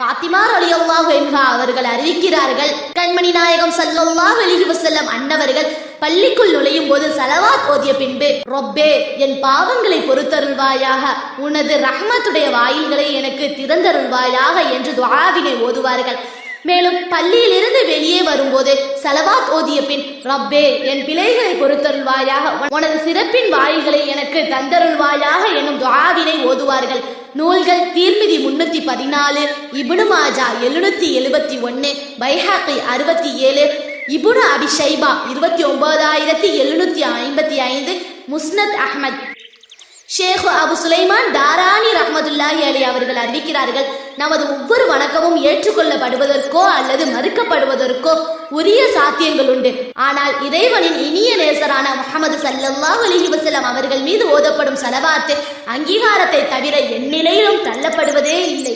பாத்திமார் அலியல்லாஹு என்ஹா அவர்கள் அறிவிக்கிறார்கள் கண்மணி நாயகம் சல்லல்லாஹு அலைஹி வஸல்லம் அன்னவர்கள் பள்ளிக்குள் நுழையும் போது சலவாத் ஓதிய பின்பு ரொப்பே என் பாவங்களை பொறுத்தருள்வாயாக உனது ரஹ்மத்துடைய வாயில்களை எனக்கு திறந்தருள்வாயாக என்று துவாவினை ஓதுவார்கள் மேலும் பள்ளியிலிருந்து வெளியே வரும்போது சலவாத் ஓதிய பின் ரப்பே என் பிழைகளை பொறுத்தருள்வாயாக. உனது சிறப்பின் வாயில்களை எனக்கு தந்தருள்வாயாக எனும் துவாவினை ஓதுவார்கள். நூல்கள் தீர்மிதி முன்னூத்தி பதினாலு இபுனு மாஜா எழுநூத்தி எழுபத்தி ஒன்னு பைஹாக்கி அறுபத்தி ஏழு இபுனு அபிஷைபா இருபத்தி ஒன்பதாயிரத்தி எழுநூத்தி ஐம்பத்தி ஐந்து முஸ்னத் அஹ்மத் ஷேக் அபு சுலைமான் தாரானி ரஹமதுல்லாஹி அலி அவர்கள் அறிவிக்கிறார்கள் நமது ஒவ்வொரு வணக்கமும் ஏற்றுக்கொள்ளப்படுவதற்கோ அல்லது மறுக்கப்படுவதற்கோ உரிய சாத்தியங்கள் உண்டு. ஆனால் இறைவனின் இனிய நேசரான முகமது சல்லல்லா அலி வசலம் அவர்கள் மீது ஓதப்படும் செலவாத்து அங்கீகாரத்தை தவிர எந்நிலையிலும் தள்ளப்படுவதே இல்லை.